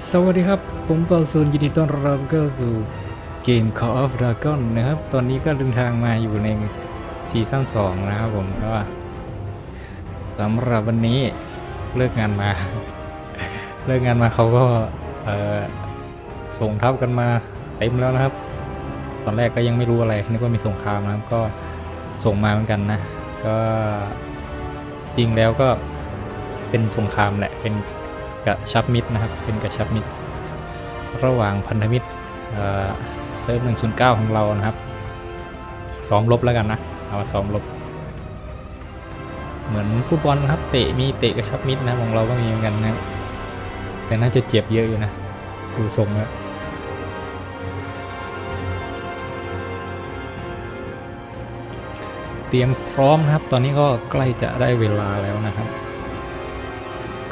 สวัสดีครับ ผมเปาซูนยินดีต้อนรับเข้าสู่เกม Call of Dragon นะครับ ตอนนี้ก็เดินทางมาอยู่ในซีซั่น2นะครับผมก็สำหรับวันนี้เลิกงานมา เลิกงานมาเขาก็ส่งทัพกันมาเต็มแล้วนะครับ ตอนแรกก็ยังไม่รู้อะไรนึกว่ามีสงครามนะครับก็ส่งมาเหมือนกันนะ ก็จริงแล้วก็เป็นสงครามแหละเป็น กระชับมิตรนะครับ เป็นกระชับมิตร ระหว่างพันธมิตรเอ่อเซิร์ฟ109ของเรานะครับซ้อมรบแล้วกันนะ เอามาซ้อมรบเหมือนฟุตบอลนะครับ เตะมีเตะกระชับมิตรนะของเราก็มีเหมือนกันนะ แต่น่าจะเจ็บเยอะอยู่นะ ดูทรงแล้วเตรียมพร้อมครับ ตอนนี้ก็ใกล้จะได้เวลาแล้วนะครับ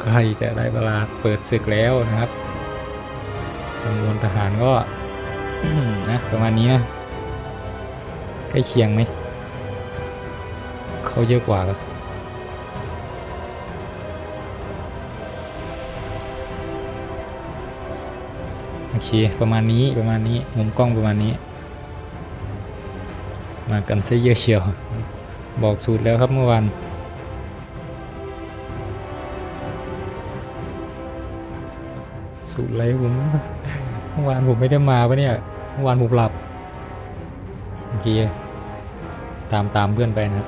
ใกล้จะได้เวลาเปิดศึกแล้วนะครับจำนวนทหารก็นะประมาณนี้นะใกล้เคียงไหมเขาเยอะกว่าหรอโอเค ประมาณนี้ประมาณนี้มุมกล้องประมาณนี้ มากันซะเยอะเชียว บอกสูตรแล้วครับเมื่อวาน สูตรอะไรผมเมื่อวานผมไม่ได้มาปะเนี่ยเมื่อวานผมหลับเมื่อกี้ตามตามเพื่อนไปนะครับ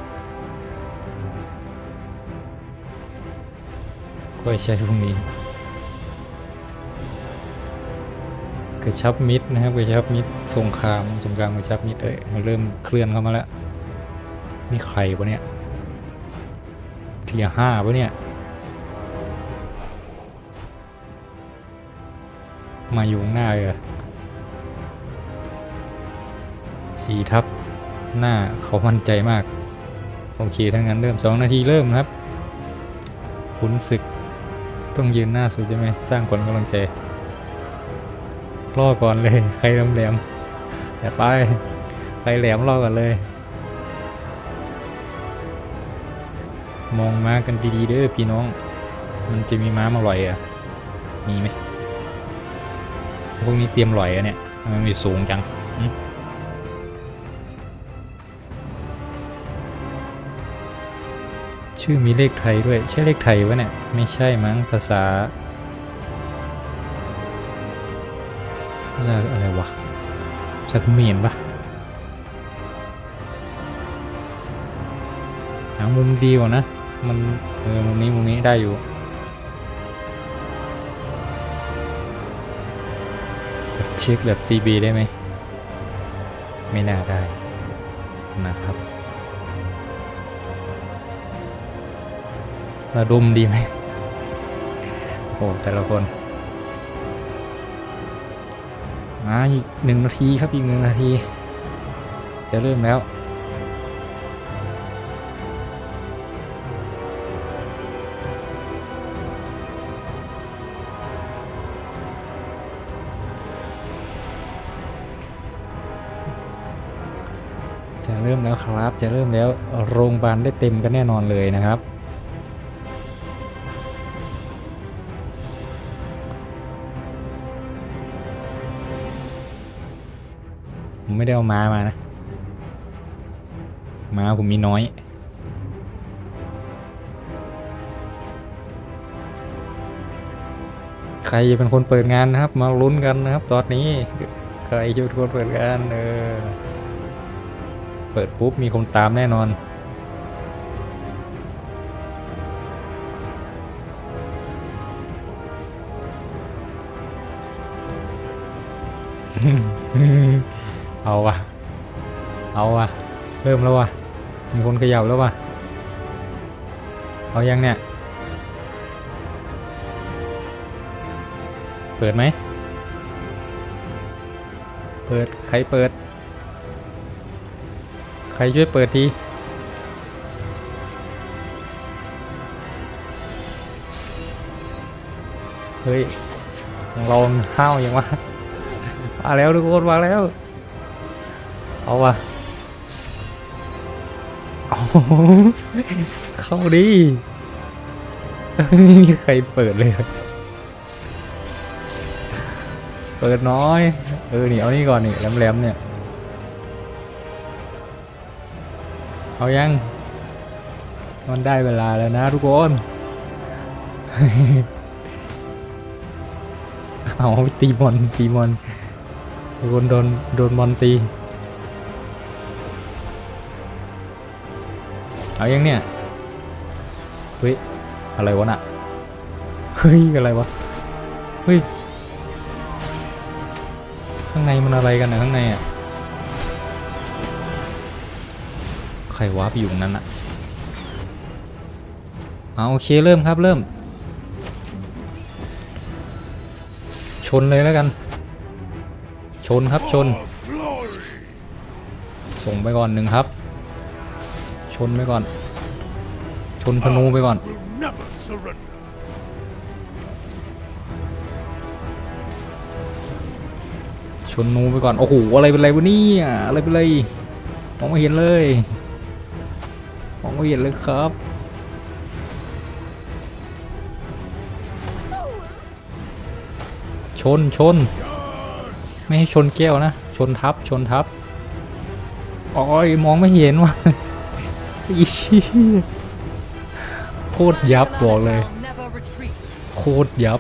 ก็ใช้พรุ่งนี้กระชับมิตรนะครับกระชับมิตรสงครามสงครามกระชับมิตรเอ้ยเริ่มเคลื่อนเข้ามาแล้วนี่ใครปะเนี่ยเทียห้าปะเนี่ย มาอยู่งหน้าเลยเหรอสี่ทับหน้าเขามั่นใจมาก โอเคถ้างั้นเริ่มสองนาทีเริ่มนะครับขุนศึกต้องยืนหน้าสุดใช่ไหมสร้างผลกำลังใจล่อก่อนเลย ใครแหลมจัดไปใครแหลมล่อก่อนเลย มองม้ากันดีๆเด้อพี่น้อง มันจะมีม้ามาลอยอะ มีไหม พวกนี้เตรียมลอยอะเนี่ยมันอยู่สูงจังชื่อมีเลขไทยด้วย ใช่เลขไทยวะเนี่ย ไม่ใช่มั้งภาษาภาษาอะไรวะภาษาเขมรปะหามุมดีกว่านะ มันเออมุมนี้มุมนี้ได้อยู่ เช็คแบบตีบีได้ไหม ไม่น่าได้นะครับระดมดีไหมโอ้แต่ละคนมาอีกหนึ่งนาทีครับอีกหนึ่งนาที จะเริ่มแล้ว แล้วครับ จะเริ่มแล้วโรงพยาบาลได้เต็มกันแน่นอนเลยนะครับผมไม่ได้เอาม้ามานะ ม้าผมมีน้อย ใครเป็นคนเปิดงานนะครับ มาลุ้นกันนะครับ ตอนนี้ ใครจะเป็นคนเปิดงานเออ เปิดปุ๊บมีคนตามแน่นอนเอาวะเอาวะเริ่มแล้ววะมีคนขยับแล้ววะเอายังเนี่ย เปิดไหม เปิด ใครเปิด ใครช่วยเปิดทีเฮ้ยของห้าวยังวะมาแล้วทุกคนมาแล้ว เอาวะเอาเข้าดิไม่มีใครเปิดเลย เปิดน้อย เออนี่เอานี่ก่อนนี่แหลมๆเนี่ย เอายังมันได้เวลาแล้วนะทุกคน เอาตีมอนตีมอนทุกคนโดนโดนมอนตี เอายังเนี่ย เฮ้ย อะไรวะน่ะ เฮ้ย อะไรวะ เฮ้ย ข้างในมันอะไรกันนะข้างในอะ ใครวาร์ปอยู่ตรงนั้นอะเอาโอเคเริ่มครับเริ่ม ชนเลยแล้วกัน ชนครับชน ส่งไปก่อนหนึ่งครับ ชนไปก่อน ชนธนูไปก่อน will never surrender. ชนนูไปก่อน โอ้โห อะไรเป็นไรวะเนี่ย อะไรเป็นไรมองไม่เห็นเลย มองไม่เห็นเลยครับ ชนชน ไม่ให้ชนแก้วนะ ชนทับชนทับโอ้ยมองไม่เห็นว่ะอีโคตรยับบอกเลย โคตรยับ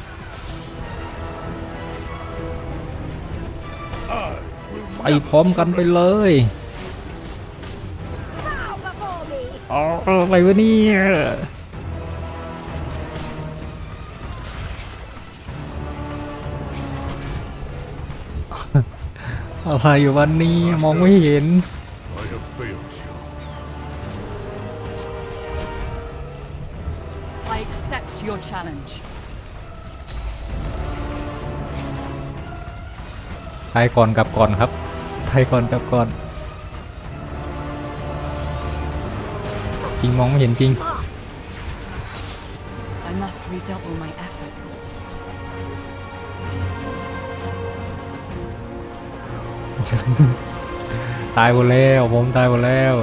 ไปพร้อมกันไปเลย อ๋ออะไรวะเนี่ยอะไรอยู่วันนี้มองไม่เห็น I have failed you. I accept your challenge. ไทยก่อนกลับก่อนครับ ไทยก่อนกลับก่อน จริงมองไม่เห็นจริง I must redouble my efforts. ตายหมดแล้วผมตายหมดแล้ว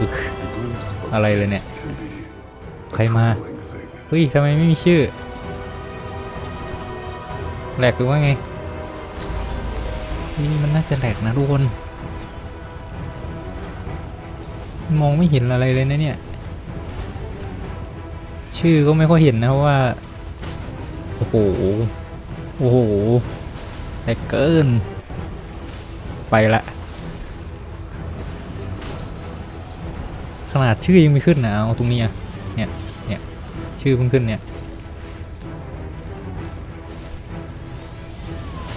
อึก A glimpse of อะไรเลยเนี่ย can be ใครมา troubling thing. เฮ้ยทำไมไม่มีชื่อ แหลกหรือว่าไง นี่มันน่าจะแหลกนะทุกคน มองไม่เห็นอะไรเลยนะเนี่ย ชื่อก็ไม่ค่อยเห็นนะเพราะว่า โอ้โห โอ้โหแหลกเกิน ไปละ ขนาดชื่อยังไม่ขึ้นนะเอาตรงนี้เนี่ย เนี่ย ชื่อเพิ่งขึ้นเนี่ย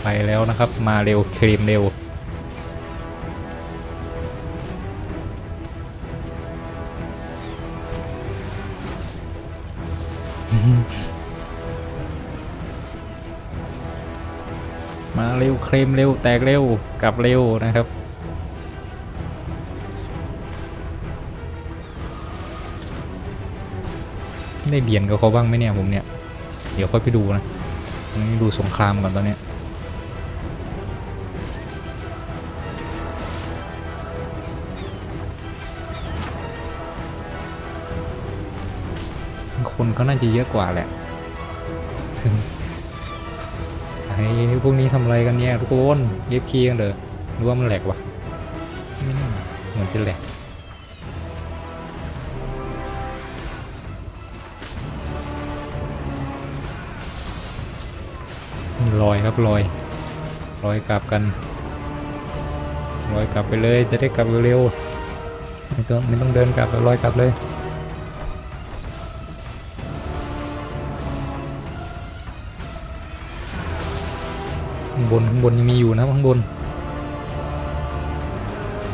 ไปแล้วนะครับ มาเร็วเคลมเร็วมาเร็วเคลมเร็วแตกเร็วกลับเร็วนะครับ ได้เหรียญกับเขาบ้างไหมเนี่ยผมเนี่ย เดี๋ยวค่อยไปดูนะดูสงครามก่อนตอนเนี้ย คนก็น่าจะเยอะกว่าแหละไอ้พวกนี้ทำอะไรกันเนี่ยทุกคนเย็บคีกันเด้อหรู้ว่ามันแหลกวะไม่น่าเหมือนจะแหลกลอยครับลอยลอยกลับกันลอยกลับไปเลยจะได้กลับเร็วๆไม่ต้องไม่ต้องเดินกลับลอยกลับเลยางบนข้างบนยังมีอยู่นะข้างบน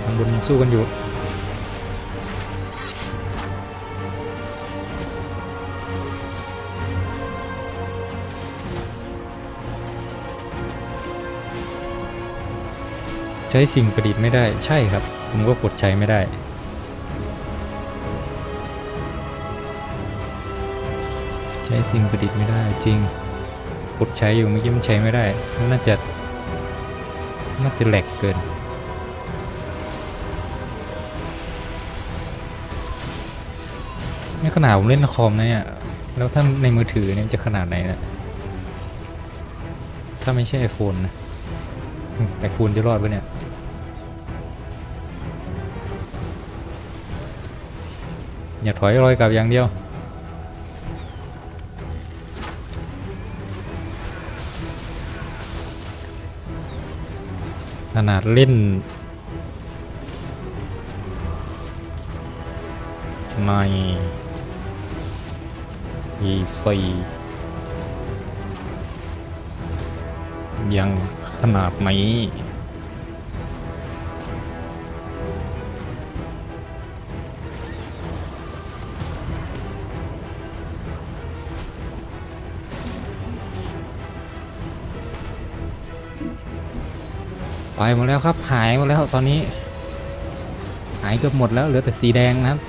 ข้างบนยังสู้กันอยู่ใช้สิ่งประดิษฐ์ไม่ได้ใช่ครับ ผมก็กดใช้ไม่ได้ใช้สิ่งประดิษฐ์ไม่ได้จริง กดใช้อยู่เมื่อกี้มันใช้ไม่ได้ น่าจะ น่าจะแหลกเกิน นี่ขนาดผมเล่นคอมนะเนี่ย แล้วถ้าในมือถือเนี่ยจะขนาดไหนนะถ้าไม่ใช่ไอโฟนนะไอโฟนจะรอดปะเนี่ยอย่าถอยรอยกลับอย่างเดียว ขนาดเล่น ใน E4 ยังขนาดนี้ หมดแล้วครับ หายหมดแล้วตอนนี้ หายเกือบหมดแล้วเหลือแต่สีแดงนะครับ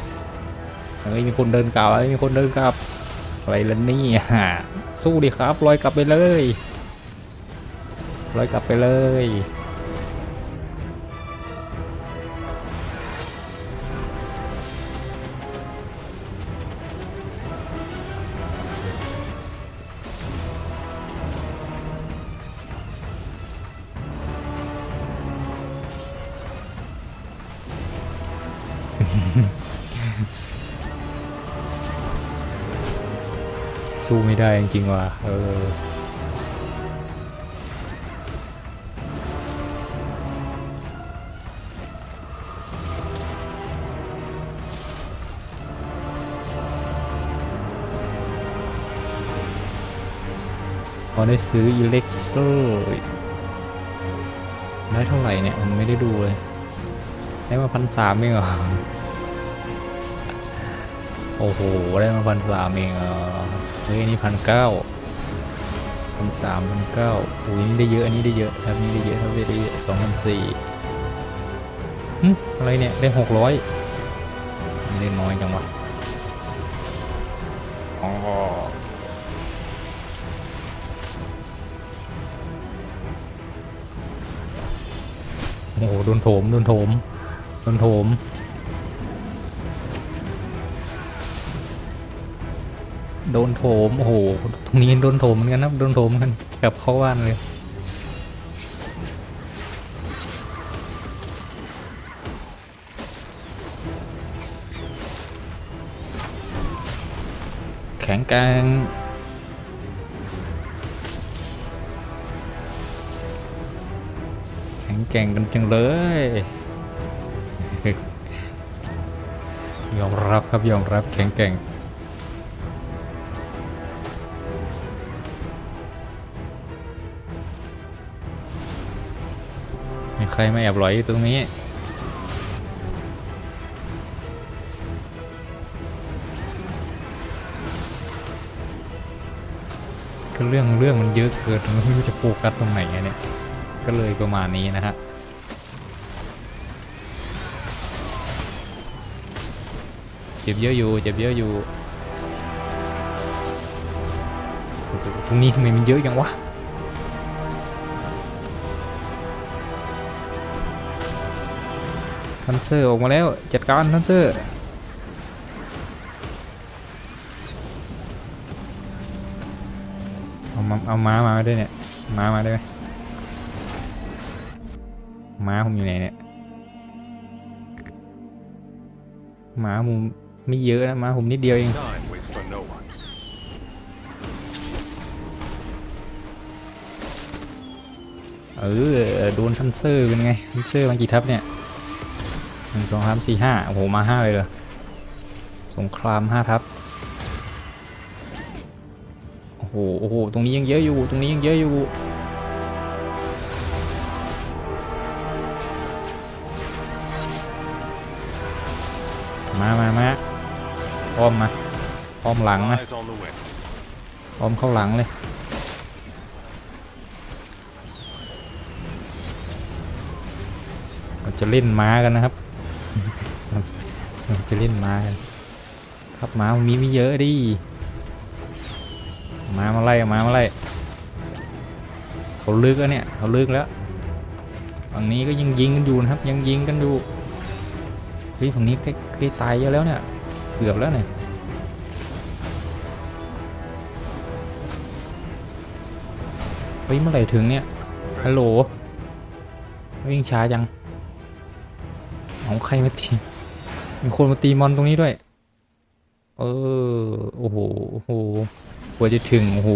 เฮ้ยมีคนเดินกลับมีคนเดินกลับอะไรล่ะนี่ฮะสู้ดิครับลอยกลับไปเลยลอยกลับไปเลย สู้ไม่ได้จริงๆว่ะเออพอได้ซื้ออิเล็กโซได้เท่าไหร่เนี่ย ผมไม่ได้ดูเลย ได้มาพันสามเองเหรอ อ้โห ได้มาพันสามเองเหรอเฮ้ยนี่พันเก้าพันสามพันเก้าอุ้ยนี่ได้เยอะอันนี้ได้เยอะครับนี่ได้เยอะครับได้เยอะสองพันสี่อะไรเนี่ย ได้หกร้อยได้น้อยจังวะอ๋อโอ้โหโดนโถมโดนโถมโดนโถม โดนโถม โอ้โห ตรงนี้โดนโถมเหมือนกันนะ โดนโถมกันกับเข้าบ้านเลยแข็งแกร่งแข็งแกร่งกันจังเลย ยอมรับครับยอมรับแข็งแกร่ง ใครมาแอบหลอยอยู่ตรงนี้ ก็เรื่องเรื่องมันเยอะเกินไม่รู้จะโฟกัสตรงไหนเนี่ย ก็เลยประมาณนี้นะฮะเจ็บเยอะอยู่เจ็บเยอะอยู่ ตรงนี้ทำไมมันเยอะจังวะ ทันเซอร์ออกมาแล้วจัดการทันเซอร์เอามาเอาม้ามาด้วยเนี่ยม้ามาได้ไหมม้าผมอยู่ไหนเนี่ยม้าผมไม่เยอะนะม้าผมนิดเดียวเองเออโดนทันเซอร์เป็นไงทันเซอร์มากี่ทับเนี่ย หนึ่งสองสามสี่ห้าโอ้โห มาห้าเลยเหรอ สงครามห้าทับ โอ้โห โอ้โห ตรงนี้ยังเยอะอยู่ ตรงนี้ยังเยอะอยู่ มามามาอ้อมมาอ้อมหลังนะ Eyes on the wind. อ้อมเข้าหลังเลยเราจะเล่นม้ากันนะครับ เราจะเล่นมาครับม้ามันมีไม่เยอะดิม้ามาไล่ม้ามาไล่เขาลึกแล้วเนี่ยเขาลึกแล้วฝั่งนี้ก็ยังยิงกันอยู่นะครับ ยังยิงกันอยู่เฮ้ยฝั่งนี้ใกล้ตายเยอะแล้วเนี่ยเกือบแล้วเนี่ยเฮ้ยเมื่อไหร่ถึงเนี่ยฮัลโหลวิ่งช้าจัง เอาใครมาตีมีคนมาตีมอนตรงนี้ด้วย เออ โอ้โห โอ้โหกว่าจะถึง โอ้โห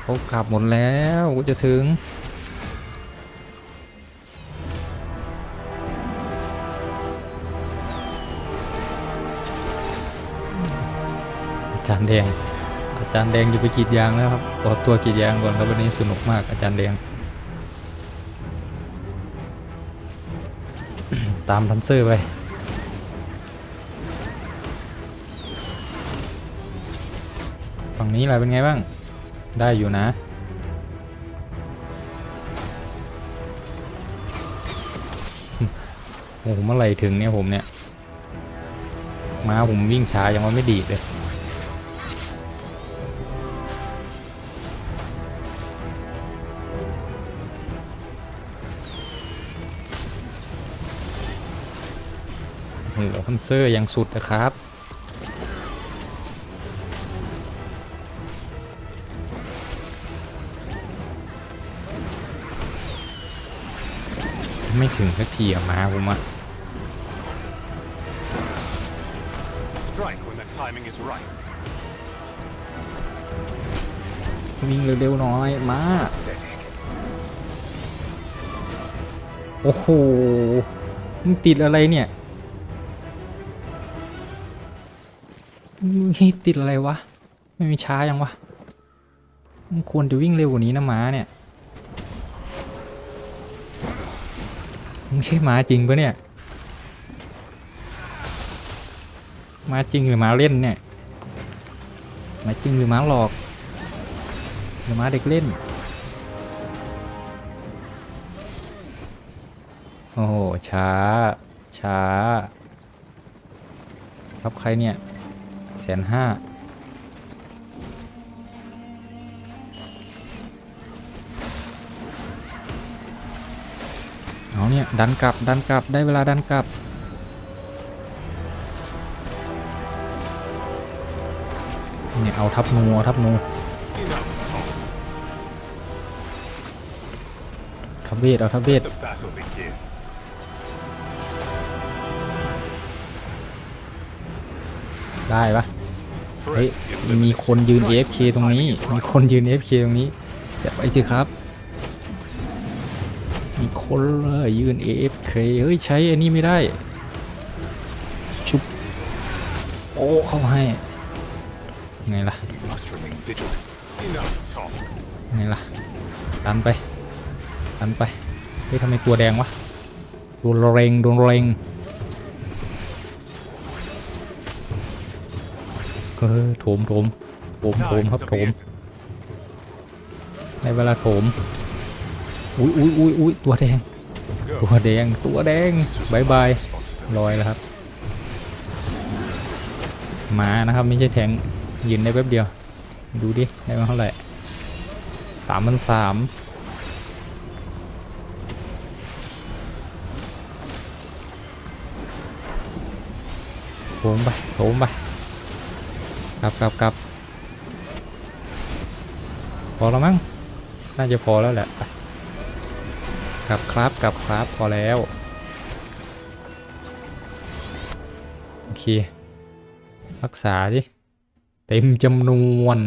เขากลับหมดแล้วกว่าจะถึง อาจารย์แดง อาจารย์แดงจะไปกีดยางแล้วครับขอตัวกีดยางก่อนครับวันนี้สนุกมากอาจารย์แดง ตามทันเซอร์ไปฝั่งนี้อะไรเป็นไงบ้าง ได้อยู่นะ โอ้โหเมื่อไหร่ถึงเนี่ยผมเนี่ย มาผมวิ่งช้ายังว่าไม่ดีเลย อ้โหฮันเซอร์ยังสุดนะครับไม่ถึงสักทีอะมาผมอะ Strike when the timing is right. วิ่งเร็วๆหน่อย มา โอ้โหมึงติดอะไรเนี่ย มึงติดอะไรวะ ไม่มีช้ายังวะมึงควรจะวิ่งเร็วกว่านี้นะม้าเนี่ยมึงใช่ม้าจริงปะเนี่ยม้าจริงหรือม้าเล่นเนี่ยม้าจริงหรือม้าหลอกหรือม้าเด็กเล่นโอ้โหช้า ช้า ครับใครเนี่ย แสนห้าเอาเนี่ย ดันกลับดันกลับได้เวลาดันกลับ เนี่ย เอาทับนูเอาทับนูทับเวทเอาทับเวทได้ปะ เฮ้ยมีคนยืน AFK ตรงนี้ มีคนยืน AFK ตรงนี้อย่าไปเจอครับ มีคนเลยยืน AFK เฮ้ยใช้อันนี้ไม่ได้ชุบโอ้เข้าให้ไงล่ะไงล่ะดันไปดันไปเฮ้ยทำไมตัวแดงวะโดนเร็งโดนเร็ง ออโถมโถมโถมโถม Time ครับ is of โถ the ม essence. ในเวลาโถมอุ้ยอุ้ยอุ้ยอุ้ยตัวแดง Go. ตัวแดง ตัวแดงบายบาย Responsibility. ลอยแล้วครับมานะครับไม่ใช่แทงยืนได้แป๊บเดียว ดูดิ ได้มาเท่าไหร่สามพันสามโถมไปโถมไปก ลับกลับกลับพอแล้วมั้งน่าจะพอแล้วแหละไปกลับครับกลับครับพอแล้วโอเครักษาดิเต็มจำนวน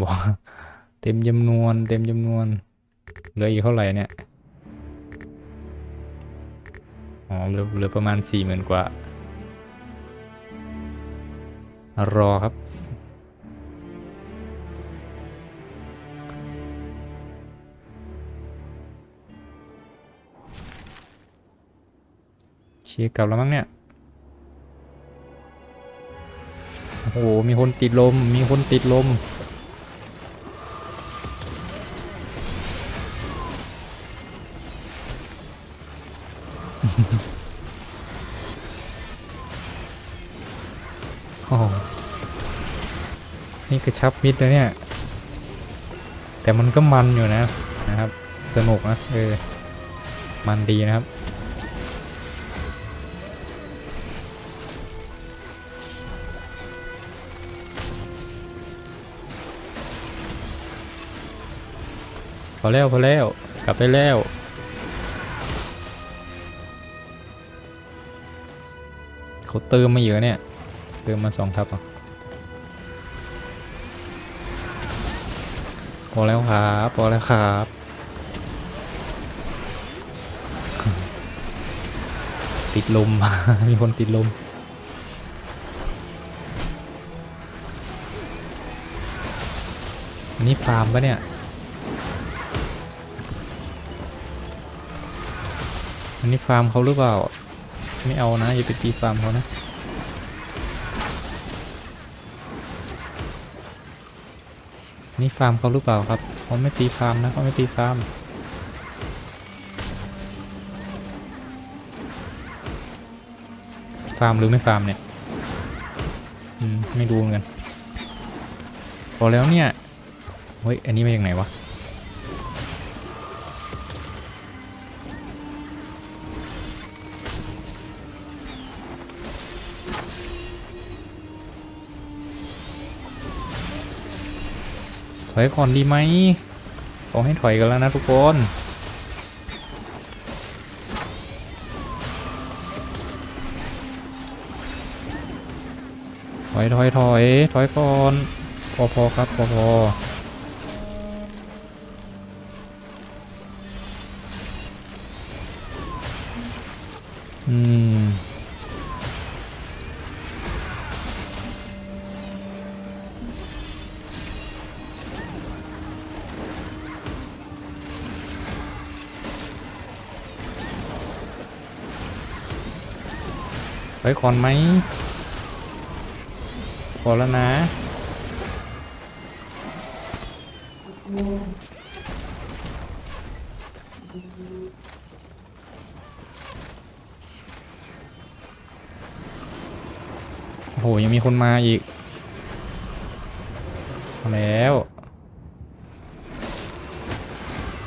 บอกเต็มจำนวน เต็มจำนวนเหลืออีกเท่าไหร่เนี่ย อ๋อเหลือเหลือประมาณสี่หมื่นกว่า รอครับ เชียร์กลับแล้วมั้งเนี่ย โอ้โห มีคนติดลม มีคนติดลม โอนี่กระชับมิดนะเนี่ย แต่มันก็มันอยู่นะนะครับ สนุกนะเออ มันดีนะครับพอแล้วพอแล้ว กลับไปแล้ว เขาเติมมาเยอะเนี่ย เติมมาสองทับอะพอแล้วครับพอแล้วครับติดลม มีคนติดลมอันนี้ฟาร์มปะเนี่ย อันนี้ฟาร์มเขาหรือเปล่า ไม่เอานะ อย่าไปตีฟาร์มเขานะนี่ฟาร์มเขาหรือเปล่าครับเขาไม่ตีฟาร์มนะเขาไม่ตีฟาร์มฟาร์มหรือไม่ฟาร์มเนี่ย อืม ไม่รู้เหมือนกันพอแล้วเนี่ย เฮ้ย อันนี้มาจากไหนวะ ถอยก่อนดีไหมขอให้ถอยกันแล้วนะทุกคนถอยถอยถอยถอยก่อนพอพอครับพอพออืม ถอยก่อนไหมพอแล้วนะ โอ้โห ยังมีคนมาอีกมาแล้ว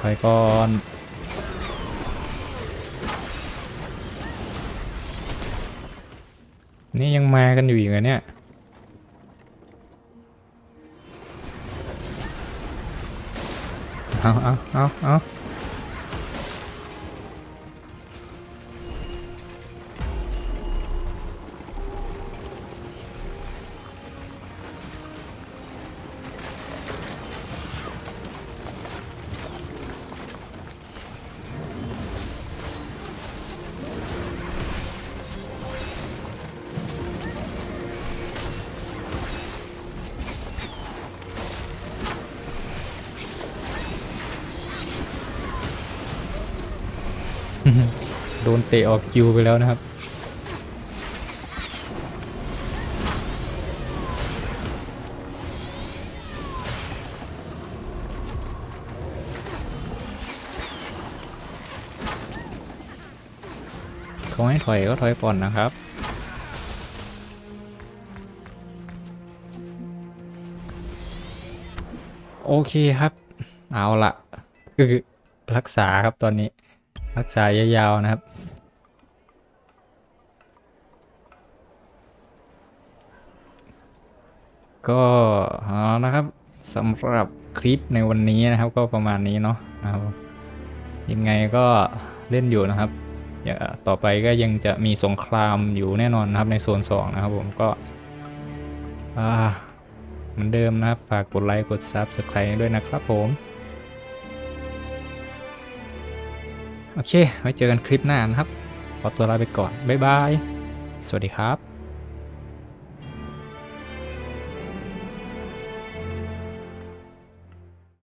ถอยก่อน มากันอยู่อย่างเนี่ยเอาเอาเอาเอา โดนเตะออกคิวไปแล้วนะครับ เขาให้ถอยก็ถอยก่อนนะครับโอเคครับ เอาละคือรักษาครับตอนนี้ รักษายาวๆนะครับ ก็เอานะครับสำหรับคลิปในวันนี้นะครับ ก็ประมาณนี้เนาะนะครับยังไงก็เล่นอยู่นะครับอย่าต่อไปก็ยังจะมีสงครามอยู่แน่นอนนะครับในโซน2นะครับผมก็อ่าเหมือนเดิมนะครับ ฝากกดไลค์กด Subscribe ด้วยนะครับผม โอเค ไว้เจอกันคลิปหน้านะครับ ขอตัวลาไปก่อน บ๊ายบาย สวัสดีครับ